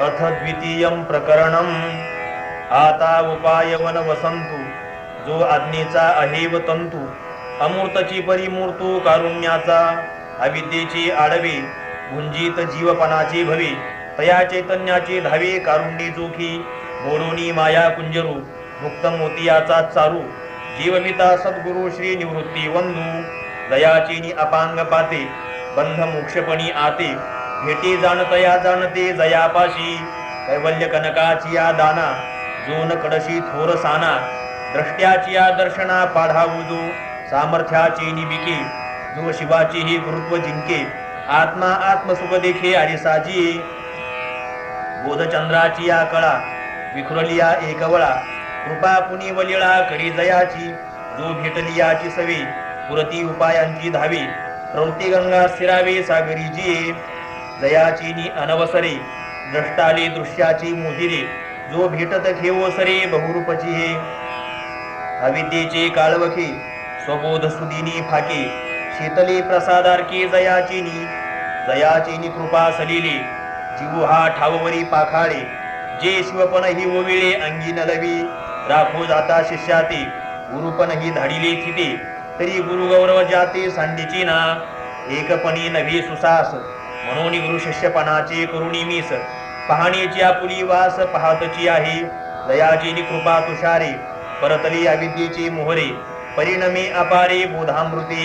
अथ द्वितीयं प्रकरणम्। आता उपायवन वसंतु जो आज्ञेचा अहेव तंतु अमूर्तची परिमूर्तू कारुण्याचा अविद्येची आडवे गुंजित जीवपणाची भवे तया चैतन्याची धावे कारुंडी जोखी बोडोनी माया कुंजरू मुक्त मोतियाचा चारू जीवमिता सद्गुरु श्री निवृत्ती वंदू दयाचीनी अपांग पाते बंध मोक्षपणी आते। भेटी जाणतया जाणते जयापाशी. कैवल्य कनकाची या दाना जोन कडशी थोर साना द्रष्ट्याची या दर्शना पाढावू जो सामर्थ्याची निबिके जो शिवाची ही गुरुत्व जिंके. आत्मा आत्मसुख देखे आणि साजी बोधचंद्राची या कळा विखुरलिया एकवळा कृपा पुनी वलिळा करी जयाची जो भेटलियाची सवे पुरती उपायांची धावे प्रवृत्ती गंगा स्थिरावे सागरीजी. जिये नि अनवसरे द्रष्टाले दृश्याची मोहिरे जो भेटत घेवो सरे बहुरूपची हे. अविद्येचे काळवखी स्वबोध सुदिनी फाके शीतले प्रसादारके जयाचिनी. जयाचिनी कृपा सलिली जीव हा ठाववरी पाखाळे जे शिवपण ही ओविळे अंगी नलवी. राखो जाता शिष्याते गुरुपण ही धाडिले थिते तरी गुरु गौरव जाते सांडीची ना एकपणी नवी सुसास म्हणून गुरु शिष्यपणाचे करुणी मीस पाहणीची आपुली वास पाहतची आहे. दयाची कृपा तुषारे परतली अविद्येची मोहरे. परिणमे अपारे बोधामृते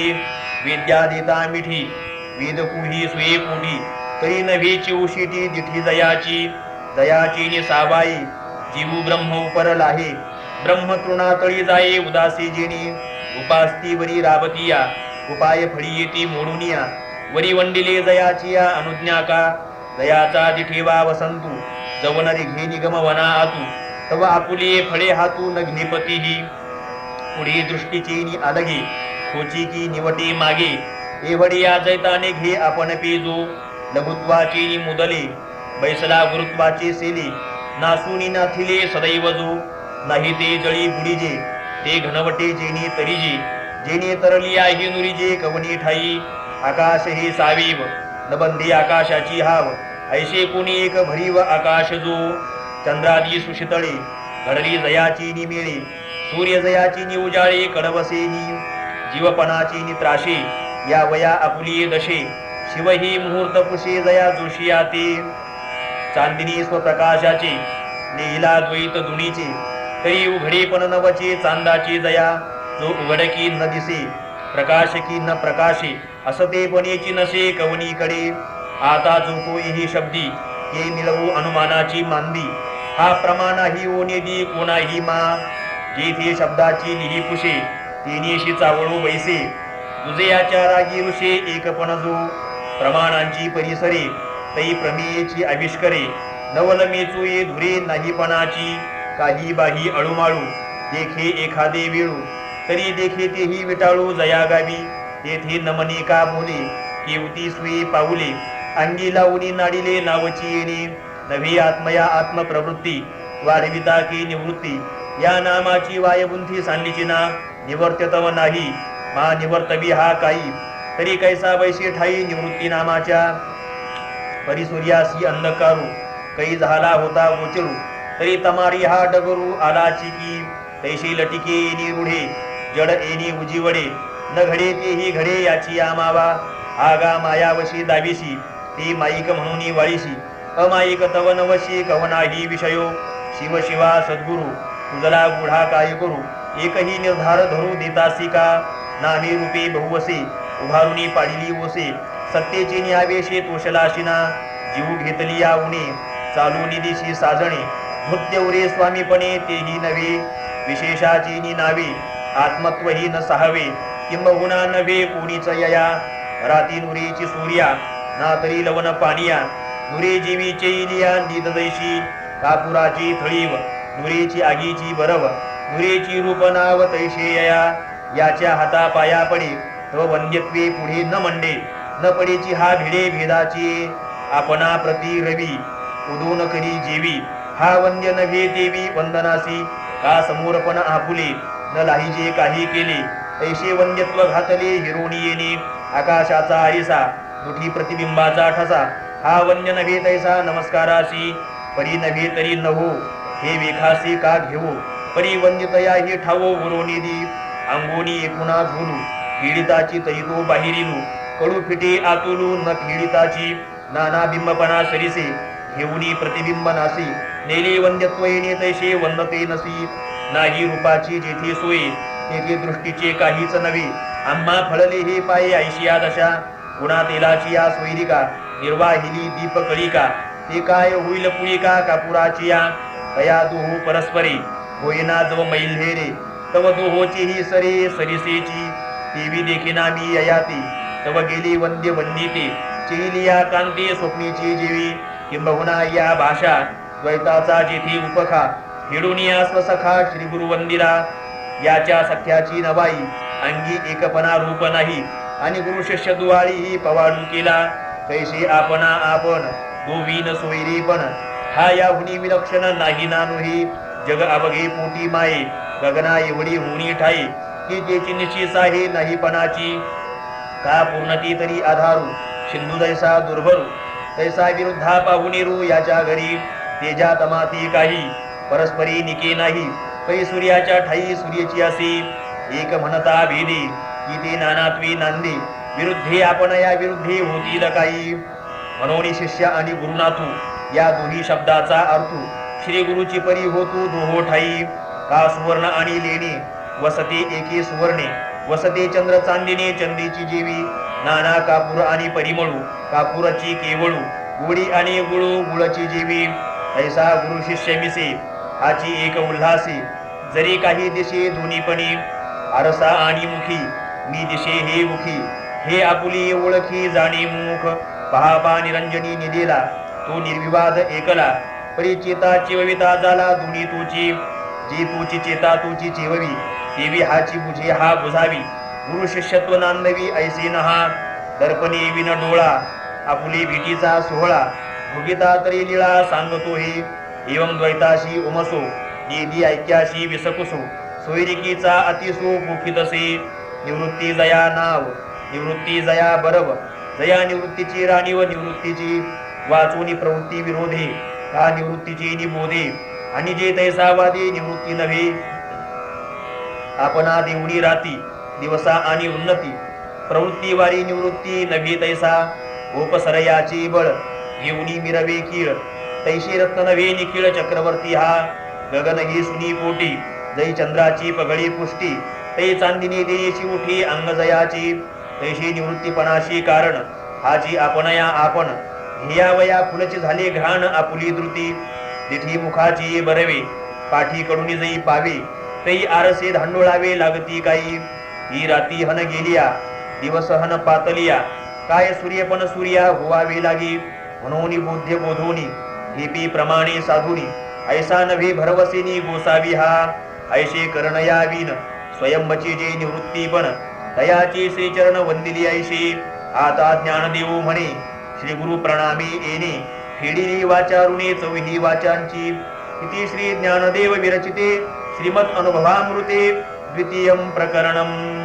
विद्या देता मिठी वेदकुही सुये पुढी तरी नभेची उशिटी दिठी दयाची. दयाची नि साबाई जीव ब्रह्म उपर लाहे. ब्रह्म तृणातळी जाये उदासी जिनी उपास्तीवरी राबतिया उपाय फळी येती मोडुनिया. वरी वंडिले या अनुज्ञा का दयाचा दिठेवा वसंतू जवनरी घे निगम वना आतू तव आपुले फळे हातू नग्निपतीही पुढे दृष्टीची नि अलगे खोची की निवटी मागे एवढी या जैताने घे आपण पेजो। लघुत्वाची नि मुदले बैसला गुरुत्वाचे सेले नासुनी नाथिले सदैव जो। नाही ते जळी बुडीजे ते घनवटे जेनी तरीजे जेने तरली आहे नुरीजे कवनी ठाई। आकाश ही सावीव नबंधी आकाशाची हाव. ऐसे कुणी एक भरीव आकाश जो? चंद्रादी सुशितळे घडली जयाची निमेळे. सूर्य जयाची नि उजाळे कडवसेनी जीवपणाची नित्राशी या वया आपुली दशे शिव ही मुहूर्त पुषे जया जोशी आते. चांदिनी स्वप्रकाशाची नेहिला द्वैत दुणीची. तरी उघडे पण नवचे चांदाची जया जो उघडकी न दिसे. प्रकाशकी न प्रकाशे असते पणेची नसे कवनीकडे. आता जो कोई ही शब्दी ये मिळवू अनुमानाची मांदी हा प्रमाणाही ओनेदी कोणाही मा. जेथे शब्दाची लिही पुशे तिनीशी चावळू बैसे. तुझे याच्या रागी ऋषे एकपण जो प्रमाणांची परिसरे तई प्रमेयेची आविष्करे. नवलमेचू ये धुरे नाहीपणाची काही बाही अळूमाळू देखे एखादे वेळू. तरी देखे तेही विटाळू जयागावी तेथे नमनिका बोले? केवती सुई पाऊले? अंगी लावणी नाडिले नावची येणे. नवी आत्मया आत्मप्रवृत्ती वाढविता की निवृत्ती? या नामाची वायबुंथी सांडलीची ना? निवर्त्यतव नाही. मा निवर्तवी हा काही. तरी कैसा वैशी ठाई निवृत्ती नामाच्या? परिसूर्यासी अंधकारू. कै झाला होता गोचरू. तरी तमारी हा डगरू आलाची की? तैशी लटिके येणी जड एनी उजीवडे न घडे तेही घडे याची आमावा. आगा मायावशी दाविशी. ती माईक म्हणून वाळीशी. अमाईक तव नवशी कवनाही विषयो. शिव शिवा सद्गुरु. तुझला गुढा काय करू? एकही निर्धार धरू देतासी का? नामे रूपे बहुवसे. उभारुनी पाडिली ओसे. सत्तेची न्यावेशे तोषलाशिना जीव घेतली या उणे चालू निधीशी साजणे. मृत्यूरे स्वामीपणे तेही नवे विशेषाची नावे. आत्मत्व ही न सहावे किंबहुना नव्हे कोणीच यया. राती नुरेची सूर्या ना तरी लवण पानिया. नुरे जीवीचे इलिया निददैशी कापुराची थळीव नुरेची आगीची बरव. नुरेची रूप नाव तैशे यया. याच्या हाता पाया पडे तव वंद्यत्वे पुढे न मंडे. न पडेची हा भिडे भेदाची. आपणा प्रति रवी उदून करी जेवी. हा वंद्य नव्हे देवी वंदनासी. का समोरपण आपुले. न लाहीजे काही केले ऐशे वन्यत्व घातले हिरोणी येणे आकाशाचा आरिसा दुठी प्रतिबिंबाचा ठसा. हा वन्य नव्हे तैसा नमस्काराशी परी नव्हे तरी नवो हे विखासी का घेऊ परी वन्यतया ही ठावो उरोनिदी अंगोनी एकूणा झोलू पीडिताची तैतो बाहेरिलू. कडू फिटे आतुलू न पीडिताची नाना बिंबपणा सरिसे घेऊनी प्रतिबिंब नासी नेले वन्यत्व येणे तैसे वन्नते नसी. नाही रूपाची जेथे सोयी तेथे दृष्टीचे काहीच नवी आम्हा फळली हे पाये ऐशिया दशा. गुणा तेलाची या सोयरिका निर्वाहिली दीप कळिका ते काय होईल पुळिका कापुराची या? कया दोहो परस्परे. होईना जव मैल्हेरे तव दुहोची ही सरे सरिसेची. देवी देखिना मी ययाती. तव गेली वंद्य वंदिते. या कांती स्वप्नीची जीवी. किंबहुना या भाषा. द्वैताचा जेथी उपखा. खेडुनिया स्वसखा श्री गुरु वंदिरा याच्या सख्याची नवाई अंगी एकपणा रूप नाही आणि गुरु शिष्य दुवाळी ही पवाडू केला. कैसे आपणा आपण दोवीन सोयरी पण. हा या हुनी विलक्षण नाही नानुही. जग अवघे पोटी माये गगना एवढी हुनी ठाई की त्याची निश्चित आहे नाही पणाची. का पूर्णती तरी आधारू सिंधू जैसा दुर्भरू. तैसा विरुद्धा पाहुनेरू याच्या घरी. तेजा तमाती काही परस्परी निके नाही पै सूर्याच्या ठाई सूर्याची असे. एक म्हणता भेदी किती नानात्वी नांदी विरुद्धे आपण या विरुद्धे होती काही. म्हणून शिष्य आणि गुरुनाथू या दोन्ही शब्दाचा अर्थ श्री गुरुची परी होतो दोहो ठाई. का सुवर्ण आणि लेणी? वसते एके सुवर्णे. वसते चंद्र चांदिने चंदीची जेवी. नाना कापूर आणि परिमळू कापुराची केवळू गुळी आणि गुळू गुळची जेवी. ऐसा गुरु शिष्य मिसे. हाची एक उल्हासी जरी काही दिशे धुनीपणी आरसा आणि मुखी मी दिशे हे मुखी हे आपुली ओळखी जाणे मुख. पहापा निरंजनी निदेला तो निर्विवाद एकला परिचेता चिवविता झाला दोन्ही तुची. जी तुची चेता तुची चिववी देवी हाची बुझे हा बुझावी. गुरु शिष्यत्व नांदवी ऐसे नहा दर्पणे विन डोळा आपुली भीतीचा सोहळा भुगिता तरी लिळा सांगतो हे. एवं द्वैताशी उमसो निधी ऐक्याशी विसकुसो सोयरिकीचा अतिसो मुखितसे निवृत्ती जया नाव निवृत्ती जया बरब जया निवृत्तीची राणी व निवृत्तीची वाचूनी प्रवृत्ती विरोधे का निवृत्तीची निबोधे आणि जे तैसावादी निवृत्ती नव्हे. आपणा देवणी राती दिवसा आणि उन्नती प्रवृत्ती वारी निवृत्ती नव्हे तैसा. उपसरयाची बळ घेऊनी मिरवे कीळ तैशी रत्नवे निखिळ चक्रवर्ती हा. गगन ही सुनी पोटी जै चंद्राची पगडी पुष्टी तै चांदिनी देशी उठी अंगजयाची तैशी निवृत्तीपणाशी कारण हाची आपणया आपण. धियावया फुलची झाली घाण आपुली द्रुती तिथी मुखाची बरवे पाठी कडून जई पावे तै आरसे धांडोळावे लागती काही ही राती हन गेलिया दिवस हन पातलिया काय सूर्यपण सूर्या होवावे लागी म्हणून बोध्य बोधोनी हेपी प्रमाणे साधुनी ऐसा नव्हे भरवसेनी गोसावी हा. ऐशे करणया विन स्वयंबची जे निवृत्ती पण दयाची श्रीचरण वंदिली ऐशी. आता ज्ञान देऊ म्हणे श्री गुरु प्रणामी येणे फेडिली वाचारुणे चौही वाचांची. इति श्री ज्ञानदेव विरचिते श्रीमद अनुभवामृते द्वितीयं प्रकरणम्.